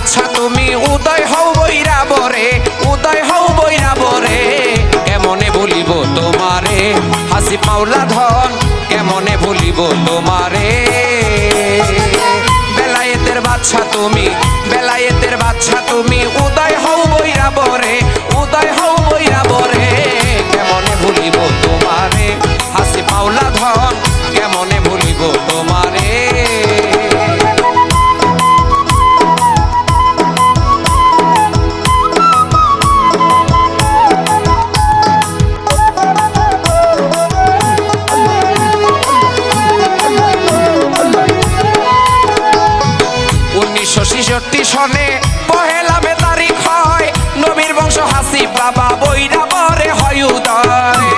বাচ্চা তুমি উদয় হও বৈরা বরে, উদয় হও বৈরা বরে। কেমনে বলিব তোমারে? হাসি পাওলা ধন, কেমনে বলিব তোমারে? বেলায়েতের বাচ্চা তুমি, বেলায়েতের বাচ্চা তুমি, উদয় হও বৈরা বরে, উদয় হও বৈরা বরে। সনে পহেলা তারিখ হয়। নবীর বংশ হাসি বাবা বৈরা বরে হয় উদয়।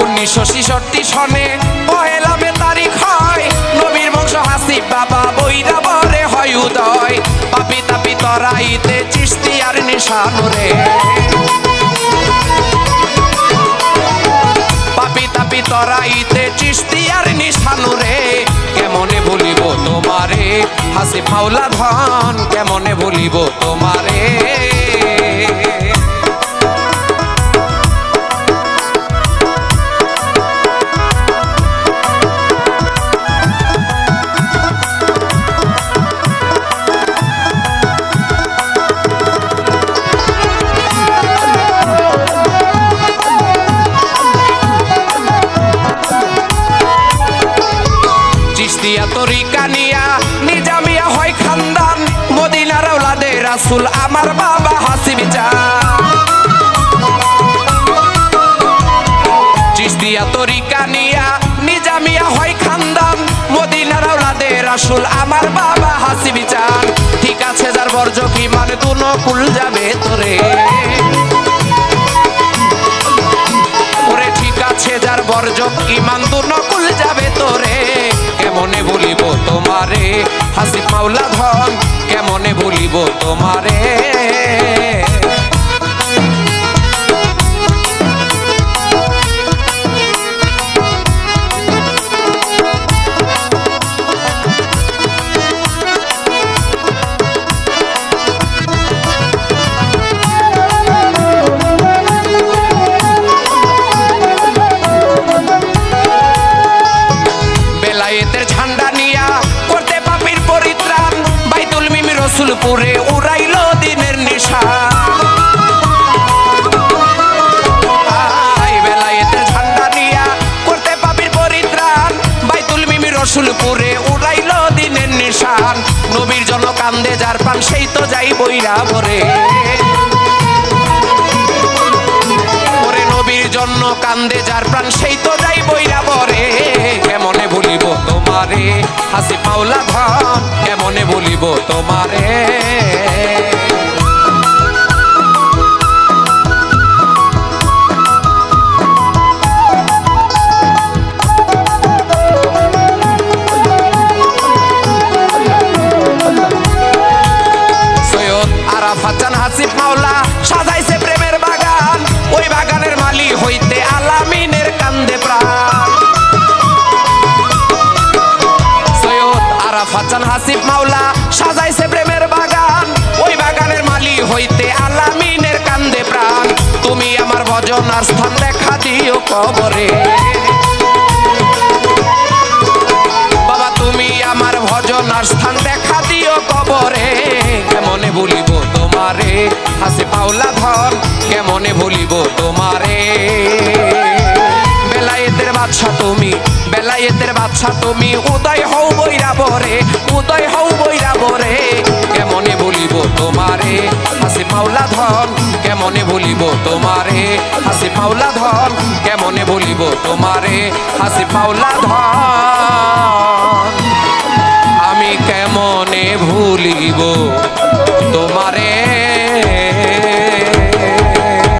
উনিশশো ছেষট্টি সনে পহেলা মে তারিখ হয়। নবীর বংশ হাসি বাবা বৈরা বরে হয় উদয়। পাপি তাপি তরাইতে চিস্তি আর নিশানুরে পাপি তাপি তরাইতে চিস্তি তোমারে। হাসি ফাউলা ধন কেমনে বলিব তোমারে? রাসুল আমার বাবা হাসিব চিস্তিয়া তরিকা নিয়া নিজামিয়া হয় খানদান। মদিনার আমার বাবা হাসিব চান ঠিক আছে, যার বর্জ কি মানে দুনো কুল যাবে তোরে। যার বর্জক ইমান নকুল যাবে তোরে। কেমনে বলিব তোমারে? হাসি মাওলা ধন। কেমনে বলিব তোমারে। বেলায়েতের ঝান্ডা নিয়া করতে পাপির পরিত্রাণ। রসুলপুরে উড়াইল দিনের নিশা। রসুলপুরে উড়াইল দিনের নিশান নবীর জন কান্দে যার পান সেই তো যাই বইরা ভরে ওরে নবীর জন্য কান্দে যার প্রাণ, সেই তো যাই বইরা বরে কেমনে বলিব তোমারে, হাসি পাওলা ধন। কেমনে বলিব তোমারে। হাসিফ মাওলা সাজাইছে প্রেমের বাগান। ওই বাগানের জান হাসিফ মাওলা, সাজাইছে প্রেমের বাগান। ওই বাগানের মালি হইতে আলামিনের কান্দে প্রাণ। তুমি আমার ভজনার স্থান দিও কবরে। বাবা, তুমি আমার ভজনার স্থান দেখা দিও কবরে। কেমনে বলিব তোমারে? হাসি পাওলা ধন, কেমনে বলিব তোমারে? বেলায়েতের বাদশা তুমি বেলায়েতের বাদশা তুমি উদয় হও বইরা বরে, উদয় হও বইরা বরে। কেমনে বলিব তোমারে? হাসি পাওলা ধন, কেমনে বলিব তোমারে? হাসি পাওলা ধন, কেমনে বলিব তোমারে? হাসি পাওলা ধন।